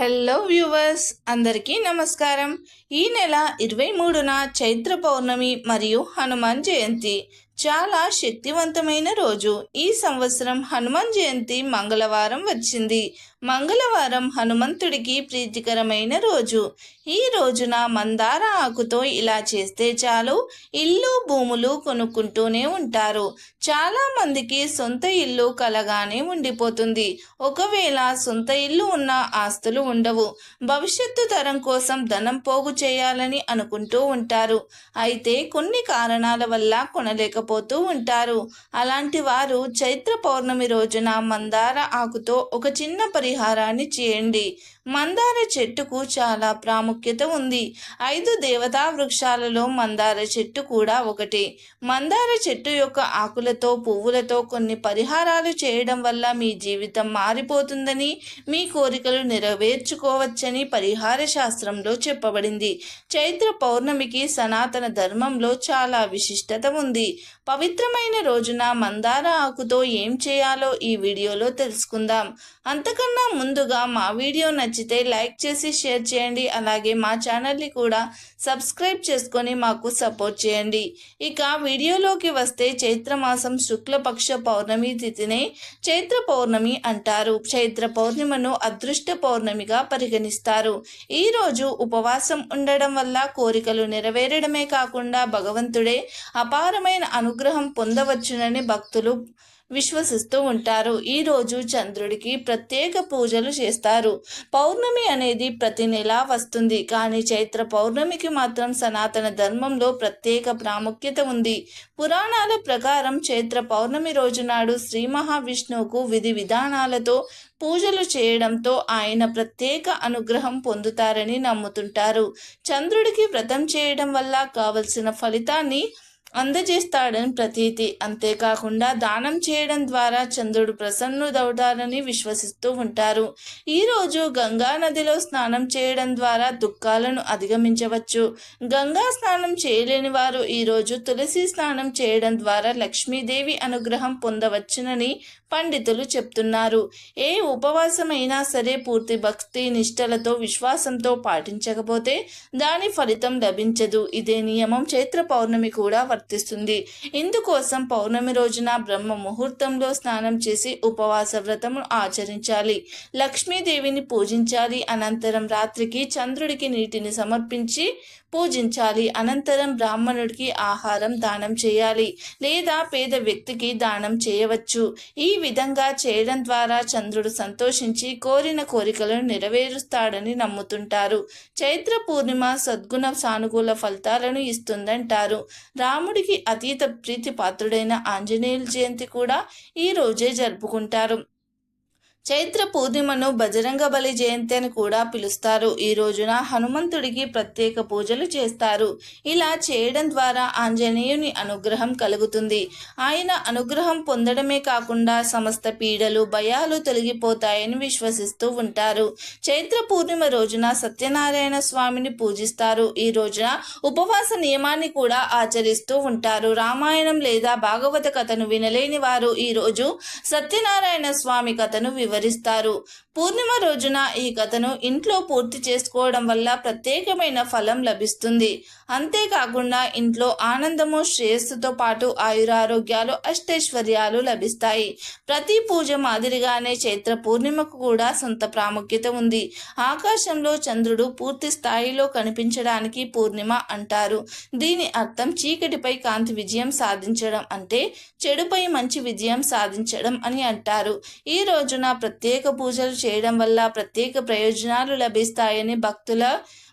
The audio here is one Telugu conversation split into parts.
హలో వ్యూవర్స్ అందరికీ నమస్కారం. ఈ నెల ఇరవై మూడున చైత్ర పౌర్ణమి మరియు హనుమాన్ జయంతి. చాలా శక్తివంతమైన రోజు. ఈ సంవత్సరం హనుమాన్ జయంతి మంగళవారం వచ్చింది. మంగళవారం హనుమంతుడికి ప్రీతికరమైన రోజు. ఈ రోజున మందార ఆకుతో ఇలా చేస్తే చాలు. ఇల్లు భూములు కొనుక్కుంటూనే ఉంటారు. చాలా మందికి సొంత ఇల్లు కలగానే ఉండిపోతుంది. ఒకవేళ సొంత ఇల్లు ఉన్న ఆస్తులు ఉండవు. భవిష్యత్తు తరం కోసం ధనం పోగు చేయాలని అనుకుంటూ ఉంటారు. అయితే కొన్ని కారణాల వల్ల కొనలేకపోతూ ఉంటారు. అలాంటి వారు చైత్ర పౌర్ణమి రోజున మందార ఆకుతో ఒక చిన్న పరి పరిహారాన్ని చేయండి. మందార చెట్టుకు చాలా ప్రాముఖ్యత ఉంది. ఐదు దేవతా వృక్షాలలో మందార చెట్టు కూడా ఒకటి. మందార చెట్టు యొక్క ఆకులతో పువ్వులతో కొన్ని పరిహారాలు చేయడం వల్ల మీ జీవితం మారిపోతుందని మీ కోరికలు నెరవేర్చుకోవచ్చని పరిహార శాస్త్రంలో చెప్పబడింది. చైత్ర పౌర్ణమికి సనాతన ధర్మంలో చాలా విశిష్టత ఉంది. పవిత్రమైన రోజున మందార ఆకుతో ఏం చేయాలో ఈ వీడియోలో తెలుసుకుందాం. అంతకన్నా ముందుగా మా వీడియో నచ్చితే లైక్ చేసి షేర్ చేయండి. అలాగే మా ఛానల్ని కూడా సబ్స్క్రైబ్ చేసుకొని మాకు సపోర్ట్ చేయండి. ఇక వీడియోలోకి వస్తే చైత్రమాసం శుక్లపక్ష పౌర్ణమి తిథినే చైత్ర పౌర్ణమి అంటారు. చైత్ర పౌర్ణిమను అదృష్ట పౌర్ణమిగా పరిగణిస్తారు. ఈ రోజు ఉపవాసం ఉండడం వల్ల కోరికలు నెరవేరడమే కాకుండా భగవంతుడే అపారమైన అనుగ్రహం పొందవచ్చునని భక్తులు విశ్వసిస్తూ ఉంటారు. ఈ రోజు చంద్రుడికి ప్రత్యేక పూజలు చేస్తారు. పౌర్ణమి అనేది ప్రతి నెలా వస్తుంది. కానీ చైత్ర పౌర్ణమికి మాత్రం సనాతన ధర్మంలో ప్రత్యేక ప్రాముఖ్యత ఉంది. పురాణాల ప్రకారం చైత్ర పౌర్ణమి రోజు నాడు శ్రీ మహావిష్ణువుకు విధి విధానాలతో పూజలు చేయడంతో ఆయన ప్రత్యేక అనుగ్రహం పొందుతారని నమ్ముతుంటారు. చంద్రుడికి వ్రతం చేయడం వల్ల కావలసిన ఫలితాన్ని అందజేస్తాడని ప్రతీతి. అంతేకాకుండా దానం చేయడం ద్వారా చంద్రుడు ప్రసన్నుడవుతారని విశ్వసిస్తూ ఉంటారు. ఈరోజు గంగా నదిలో స్నానం చేయడం ద్వారా దుఃఖాలను అధిగమించవచ్చు. గంగా స్నానం చేయలేని వారు ఈరోజు తులసి స్నానం చేయడం ద్వారా లక్ష్మీదేవి అనుగ్రహం పొందవచ్చునని పండితులు చెప్తున్నారు. ఏ ఉపవాసమైనా సరే పూర్తి భక్తి నిష్టలతో విశ్వాసంతో పాటించకపోతే దాని ఫలితం లభించదు. ఇదే నియమం చైత్ర పౌర్ణమి కూడా వర్తిస్తుంది ఇందుకోసం పౌర్ణమి రోజున బ్రహ్మ ముహూర్తంలో స్నానం చేసి ఉపవాస వ్రతము ఆచరించాలి. లక్ష్మీదేవిని పూజించాలి. అనంతరం రాత్రికి చంద్రుడికి నీటిని సమర్పించి పూజించాలి. అనంతరం బ్రాహ్మణుడికి ఆహారం దానం చేయాలి లేదా పేద వ్యక్తికి దానం చేయవచ్చు. ఈ విధంగా చేయడం ద్వారా చంద్రుడు సంతోషించి కోరిన కోరికలను నెరవేరుస్తాడని నమ్ముతుంటారు. చైత్ర పూర్ణిమ సద్గుణ సానుకూల ఫలితాలను ఇస్తుందంటారు. రాముడికి అతీత ప్రీతి పాత్రుడైన ఆంజనేయుల జయంతి కూడా ఈ రోజే జరుపుకుంటారు. చైత్ర పూర్ణిమను బజరంగ బలి జయంతి అని కూడా పిలుస్తారు. ఈ రోజున హనుమంతుడికి ప్రత్యేక పూజలు చేస్తారు. ఇలా చేయడం ద్వారా ఆంజనేయుని అనుగ్రహం కలుగుతుంది. ఆయన అనుగ్రహం పొందడమే కాకుండా సమస్త పీడలు భయాలు తొలగిపోతాయని విశ్వసిస్తూ ఉంటారు. చైత్ర పూర్ణిమ రోజున సత్యనారాయణ స్వామిని పూజిస్తారు. ఈ రోజున ఉపవాస నియమాన్ని కూడా ఆచరిస్తూ ఉంటారు. రామాయణం లేదా భాగవత కథను వినలేని వారు ఈ రోజు సత్యనారాయణ స్వామి కథను వివరిస్తారు. పూర్ణిమ రోజున ఈ కథను ఇంట్లో పూర్తి చేసుకోవడం వల్ల ప్రత్యేకమైన ఫలం లభిస్తుంది. అంతేకాకుండా ఇంట్లో ఆనందము శ్రేయస్సుతో పాటు ఆయురారోగ్యాలు అష్టైశ్వర్యాలు లభిస్తాయి. ప్రతి పూజ మాదిరిగానే చైత్ర పూర్ణిమకు కూడా సొంత ప్రాముఖ్యత ఉంది. ఆకాశంలో చంద్రుడు పూర్తి స్థాయిలో కనిపించడానికి పూర్ణిమ అంటారు. దీని అర్థం చీకటిపై కాంతి విజయం సాధించడం అంటే చెడుపై మంచి విజయం సాధించడం అని అంటారు. ఈ రోజున ప్రత్యేక పూజలు చేయడం వల్ల ప్రత్యేక ప్రయోజనాలు లభిస్తాయని భక్తుల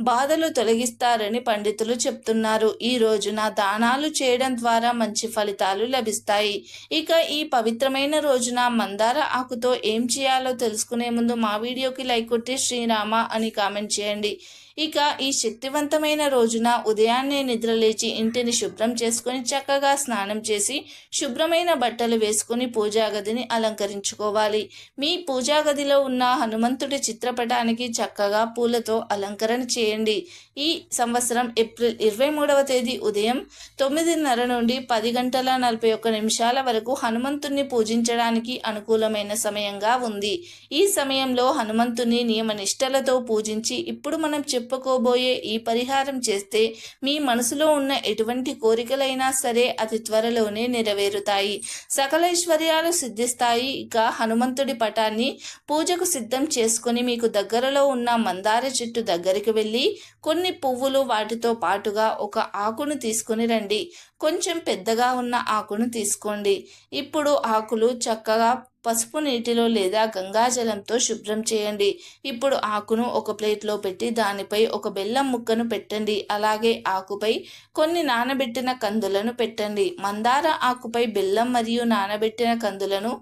బాధలు తొలగిస్తారని పండితులు చెప్తున్నారు. ఈ రోజున దానాలు చేయడం ద్వారా మంచి ఫలితాలు లభిస్తాయి. ఇక ఈ పవిత్రమైన రోజున మందార ఆకుతో ఏం చేయాలో తెలుసుకునే ముందు మా వీడియోకి లైక్ కొట్టి శ్రీరామ అని కామెంట్ చేయండి. ఇక ఈ శక్తివంతమైన రోజున ఉదయాన్నే నిద్రలేచి ఇంటిని శుభ్రం చేసుకొని చక్కగా స్నానం చేసి శుభ్రమైన బట్టలు వేసుకుని పూజా గదిని అలంకరించుకోవాలి. మీ పూజా గదిలో ఉన్న హనుమంతుడి చిత్రపటానికి చక్కగా పూలతో అలంకరణ చేయండి. ఈ సంవత్సరం ఏప్రిల్ ఇరవై మూడవ తేదీ ఉదయం తొమ్మిదిన్నర నుండి పది గంటల నలభై ఒక్క నిమిషాల వరకు హనుమంతుణ్ణి పూజించడానికి అనుకూలమైన సమయంగా ఉంది. ఈ సమయంలో హనుమంతుని నియమ నిష్టలతో పూజించి ఇప్పుడు మనం చెప్పుకోబోయే ఈ పరిహారం చేస్తే మీ మనసులో ఉన్న ఎటువంటి కోరికలైనా సరే అతి త్వరలోనే నెరవేరుతాయి. సకల ఐశ్వర్యాలు సిద్ధిస్తాయి. ఇక హనుమంతుడి పటాన్ని పూజకు సిద్ధం చేసుకుని మీకు దగ్గరలో ఉన్న మందార చెట్టు దగ్గరికి వెళ్ళి కొన్ని పువ్వులు వాటితో పాటుగా ఒక ఆకును తీసుకొని రండి. కొంచెం పెద్దగా ఉన్న ఆకును తీసుకోండి. ఇప్పుడు ఆకులు చక్కగా పసుపు నీటిలో లేదా గంగాజలంతో శుభ్రం చేయండి. ఇప్పుడు ఆకును ఒక ప్లేట్లో పెట్టి దానిపై ఒక బెల్లం ముక్కను పెట్టండి. అలాగే ఆకుపై కొన్ని నానబెట్టిన కందులను పెట్టండి. మందార ఆకుపై బెల్లం మరియు నానబెట్టిన కందులను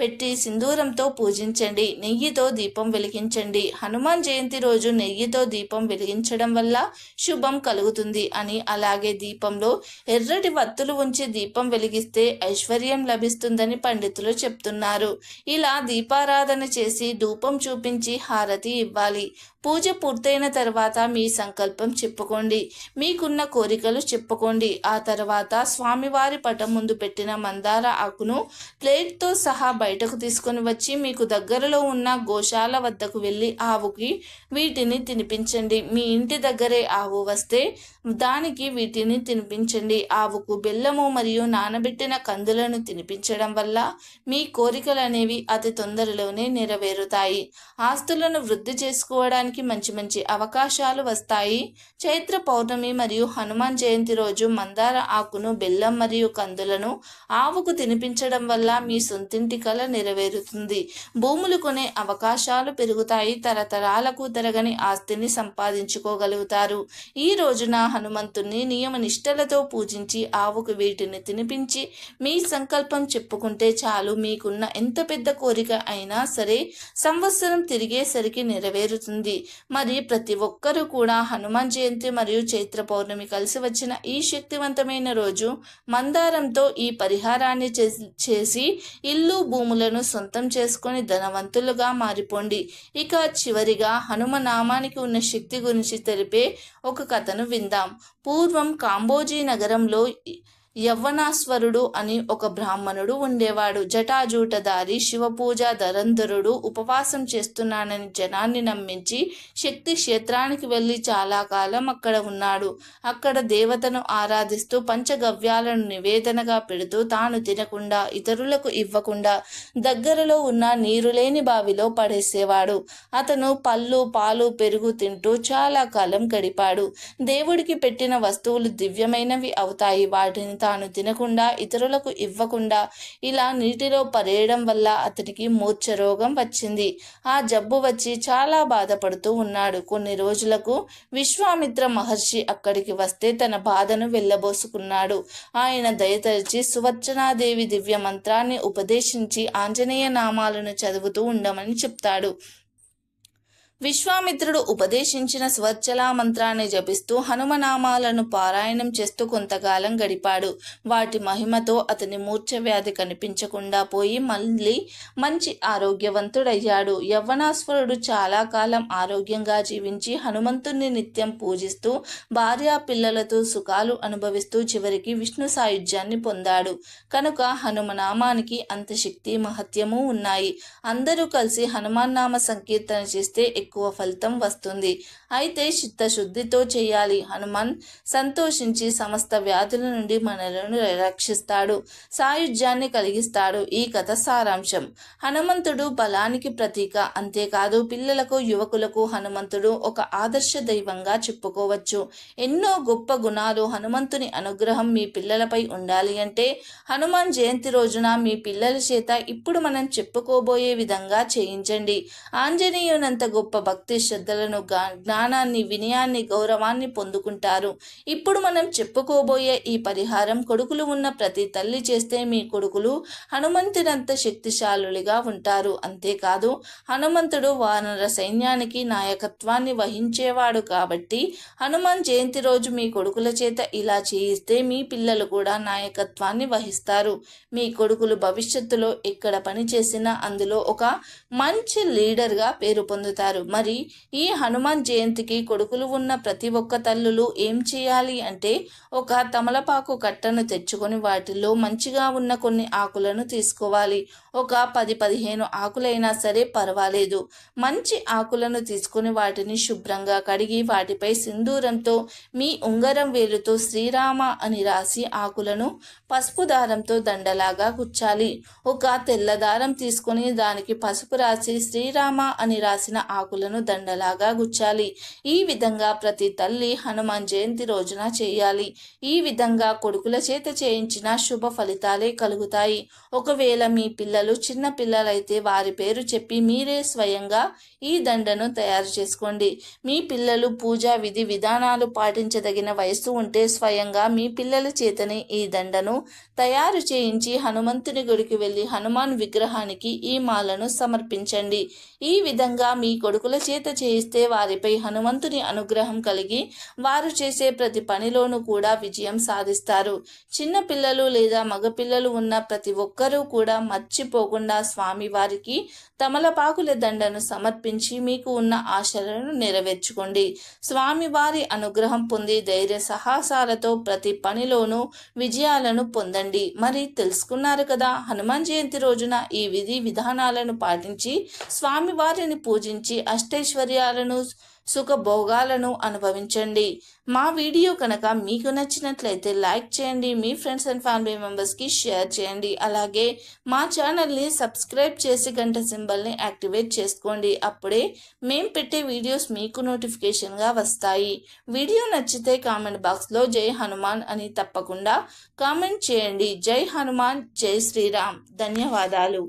పెట్టి సింధూరంతో పూజించండి. నెయ్యితో దీపం వెలిగించండి. హనుమాన్ జయంతి రోజు నెయ్యితో దీపం వెలిగించడం వల్ల శుభం కలుగుతుంది అని అలాగే దీపంలో ఎర్రటి వత్తులు ఉంచి దీపం వెలిగిస్తే ఐశ్వర్యం లభిస్తుందని పండితులు చెప్తున్నారు. ఇలా దీపారాధన చేసి ధూపం చూపించి హారతి ఇవ్వాలి. పూజ పూర్తయిన తర్వాత మీ సంకల్పం చెప్పుకోండి. మీకున్న కోరికలు చెప్పుకోండి. ఆ తర్వాత స్వామివారి పటం ముందు పెట్టిన మందార ఆకును ప్లేట్తో సహా బయటకు తీసుకొని వచ్చి మీకు దగ్గరలో ఉన్న గోశాల వద్దకు వెళ్ళి ఆవుకి వీటిని తినిపించండి. మీ ఇంటి దగ్గరే ఆవు వస్తే దానికి వీటిని తినిపించండి. ఆవుకు బెల్లము మరియు నానబెట్టిన కందులను తినిపించడం వల్ల మీ కోరికలు అనేవి అతి తొందరలోనే నెరవేరుతాయి. ఆస్తులను వృద్ధి చేసుకోవడానికి మంచి మంచి అవకాశాలు వస్తాయి. చైత్ర పౌర్ణమి మరియు హనుమాన్ జయంతి రోజు మందార ఆకును బెల్లం మరియు కందులను ఆవుకు తినిపించడం వల్ల మీ సొంతింటి కల నెరవేరుతుంది. భూములు కొనే అవకాశాలు పెరుగుతాయి. తరతరాలకు తరగని ఆస్తిని సంపాదించుకోగలుగుతారు. ఈ రోజున హనుమంతుణ్ణి నియమ నిష్టలతో పూజించి ఆవుకు వీటిని తినిపించి మీ సంకల్పం చెప్పుకుంటే చాలు. మీకున్న ఎంత పెద్ద కోరిక అయినా సరే సంవత్సరం తిరిగేసరికి నెరవేరుతుంది. మరి ప్రతి ఒక్కరూ కూడా హనుమాన్ జయంతి మరియు చైత్ర పౌర్ణమి కలిసి వచ్చిన ఈ శక్తివంతమైన రోజు మందారంతో ఈ పరిహారాన్ని చేసి- చేసి ఇల్లు భూములను సొంతం చేసుకొని ధనవంతులుగా మారిపోండి. ఇక చివరిగా హనుమ నామానికి ఉన్న శక్తి గురించి తెలిపే ఒక కథను విందాం. పూర్వం కాంబోజీ నగరంలో యవ్వనాశ్వరుడు అని ఒక బ్రాహ్మణుడు ఉండేవాడు. జటాజూటదారి శివపూజ ధరంధరుడు ఉపవాసం చేస్తున్నానని జనాన్ని నమ్మించి శక్తి క్షేత్రానికి వెళ్ళి చాలా కాలం అక్కడ ఉన్నాడు. అక్కడ దేవతను ఆరాధిస్తూ పంచగవ్యాలను నివేదనగా పెడుతూ తాను తినకుండా ఇతరులకు ఇవ్వకుండా దగ్గరలో ఉన్న నీరు లేని బావిలో పడేసేవాడు. అతను పళ్ళు పాలు పెరుగు తింటూ చాలా కాలం గడిపాడు. దేవుడికి పెట్టిన వస్తువులు దివ్యమైనవి అవుతాయి. వాటిని తాను తినకుండా ఇతరులకు ఇవ్వకుండా ఇలా నీటిలో పడేయడం వల్ల అతనికి మూర్ఛ రోగం వచ్చింది. ఆ జబ్బు వచ్చి చాలా బాధపడుతూ ఉన్నాడు. కొన్ని రోజులకు విశ్వామిత్ర మహర్షి అక్కడికి వస్తే తన బాధను వెళ్ళబోసుకున్నాడు. ఆయన దయతరిచి సువర్చనాదేవి దివ్య మంత్రాన్ని ఉపదేశించి ఆంజనేయ నామాలను చదువుతూ ఉండమని చెప్తాడు. విశ్వామిత్రుడు ఉపదేశించిన స్వచ్ఛలా మంత్రాన్ని జపిస్తూ హనుమనామాలను పారాయణం చేస్తూ కొంతకాలం గడిపాడు. వాటి మహిమతో అతని మూర్ఛ వ్యాధి కనిపించకుండా పోయి మళ్ళీ మంచి ఆరోగ్యవంతుడయ్యాడు. యవ్వనాశ్వరుడు చాలా కాలం ఆరోగ్యంగా జీవించి హనుమంతుణ్ణి నిత్యం పూజిస్తూ భార్యా పిల్లలతో సుఖాలు అనుభవిస్తూ చివరికి విష్ణు సాయుధ్యాన్ని పొందాడు. కనుక హనుమనామానికి అంత శక్తి మహత్యము ఉన్నాయి. అందరూ కలిసి హనుమాన్ నామ సంకీర్తన చేస్తే ఎక్కువ ఫలితం వస్తుంది. అయితే చిత్తశుద్ధితో చేయాలి. హనుమాన్ సంతోషించి సమస్త వ్యాధుల నుండి మనలను రక్షిస్తాడు. సాయుధ్యాన్ని కలిగిస్తాడు. ఈ కథ సారాంశం. హనుమంతుడు బలానికి ప్రతీక. అంతేకాదు పిల్లలకు యువకులకు హనుమంతుడు ఒక ఆదర్శ దైవంగా చెప్పుకోవచ్చు. ఎన్నో గొప్ప గుణాలు హనుమంతుని అనుగ్రహం మీ పిల్లలపై ఉండాలి అంటే హనుమాన్ జయంతి రోజున మీ పిల్లల చేత ఇప్పుడు మనం చెప్పుకోబోయే విధంగా చేయించండి. ఆంజనేయునంత గొప్ప భక్తి శ్రద్ధలను గా- జ్ఞానాన్ని వినయాన్ని గౌరవాన్ని పొందుకుంటారు. ఇప్పుడు మనం చెప్పుకోబోయే ఈ పరిహారం కొడుకులు ఉన్న ప్రతి తల్లి చేస్తే మీ కొడుకులు హనుమంతునంత శక్తిశాలులుగా ఉంటారు. అంతేకాదు హనుమంతుడు వానర సైన్యానికి నాయకత్వాన్ని వహించేవాడు కాబట్టి హనుమాన్ జయంతి రోజు మీ కొడుకుల చేత ఇలా చేయిస్తే మీ పిల్లలు కూడా నాయకత్వాన్ని వహిస్తారు. మీ కొడుకులు భవిష్యత్తులో ఎక్కడ పని చేసినా అందులో ఒక మంచి లీడర్గా పేరు పొందుతారు. మరి ఈ హనుమాన్ జయంతికి కొడుకులు ఉన్న ప్రతి ఒక్క తల్లులు ఏం చేయాలి అంటే ఒక తమలపాకు కట్టను తెచ్చుకొని వాటిలో మంచిగా ఉన్న కొన్ని ఆకులను తీసుకోవాలి. ఒక పది పదిహేను ఆకులైనా సరే పర్వాలేదు. మంచి ఆకులను తీసుకొని వాటిని శుభ్రంగా కడిగి వాటిపై సింధూరంతో మీ ఉంగరం వేలుతో శ్రీరామ అని రాసి ఆకులను పసుపు దారంతో దండలాగా కుచ్చాలి ఒక తెల్ల దారం తీసుకొని దానికి పసుపు రాసి శ్రీరామ అని రాసిన ఆకులు ఆకులను దండలాగా గుచ్చాలి. ఈ విధంగా ప్రతి తల్లి హనుమాన్ జయంతి రోజున చేయాలి. ఈ విధంగా కొడుకుల చేత చేయించిన శుభ ఫలితాలే కలుగుతాయి. ఒకవేళ మీ పిల్లలు చిన్న పిల్లలైతే వారి పేరు చెప్పి మీరే స్వయంగా ఈ దండను తయారు చేసుకోండి. మీ పిల్లలు పూజా విధి విధానాలు పాటించదగిన వయస్సు ఉంటే స్వయంగా మీ పిల్లల చేతనే ఈ దండను తయారు చేయించి హనుమంతుని గుడికి వెళ్ళి హనుమాన్ విగ్రహానికి ఈ మాలను సమర్పించండి. ఈ విధంగా మీ కొడుకు సేవకుల చేత చేయిస్తే వారిపై హనుమంతుని అనుగ్రహం కలిగి వారు చేసే ప్రతి పనిలోనూ కూడా విజయం సాధిస్తారు. చిన్న పిల్లలు లేదా మగపిల్లలు ఉన్న ప్రతి ఒక్కరూ కూడా మర్చిపోకుండా స్వామి వారికి తమలపాకుల దండను సమర్పించి మీకు ఉన్న ఆశలను నెరవేర్చుకోండి. స్వామివారి అనుగ్రహం పొంది ధైర్య సాహసాలతో ప్రతి పనిలోనూ విజయాలను పొందండి. మరి తెలుసుకున్నారు కదా హనుమాన్ జయంతి రోజున ఈ విధి విధానాలను పాటించి స్వామివారిని పూజించి అష్టైశ్వర్యాలను సుఖభోగాలను అనుభవించండి. మా వీడియో కనుక మీకు నచ్చినట్లయితే లైక్ చేయండి మీ ఫ్రెండ్స్ అండ్ ఫ్యామిలీ మెంబర్స్కి షేర్ చేయండి. అలాగే మా ఛానల్ని సబ్స్క్రైబ్ చేసి గంట సింబల్ని యాక్టివేట్ చేసుకోండి. అప్పుడే మేము పెట్టే వీడియోస్ మీకు నోటిఫికేషన్గా వస్తాయి. వీడియో నచ్చితే కామెంట్ బాక్స్లో జై హనుమాన్ అని తప్పకుండా కామెంట్ చేయండి. జై హనుమాన్ జై శ్రీరామ్. ధన్యవాదాలు.